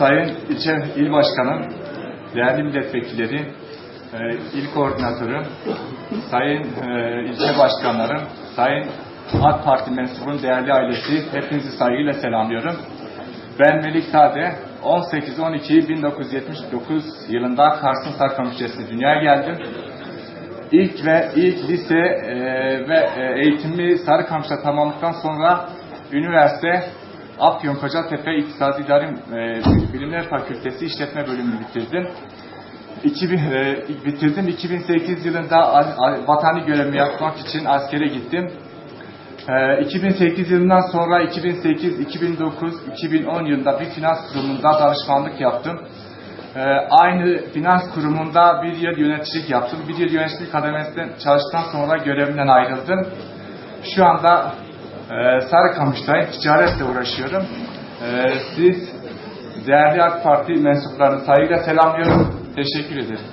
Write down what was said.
Sayın İlçe İl Başkanım, değerli milletvekilleri, e, il koordinatörüm, sayın e, ilçe başkanlarım, sayın AK Parti mensubunun değerli ailesi, hepinizi saygıyla selamlıyorum. Ben Melik Sade, 18-12-1979 yılında Kars'ın Sarkam ilçesinde dünyaya geldim. İlk ve ilk lise e, ve e, eğitimimi Sarıkamış'ta tamamladıktan sonra üniversite Afyon Kocatepe İktisadi İdari e, Bilimler Fakültesi İşletme Bölümünü bitirdim. 2000, e, bitirdim. 2008 yılında a- a- vatani görevimi yapmak için askere gittim. E, 2008 yılından sonra 2008, 2009, 2010 yılında bir finans kurumunda danışmanlık yaptım. E, aynı finans kurumunda bir yıl yöneticilik yaptım. Bir yıl yöneticilik kademesinde çalıştıktan sonra görevimden ayrıldım. Şu anda e, Sarıkamış'tayım. Ticaretle uğraşıyorum. E, siz değerli AK Parti mensuplarını saygıyla selamlıyorum. Teşekkür ederim.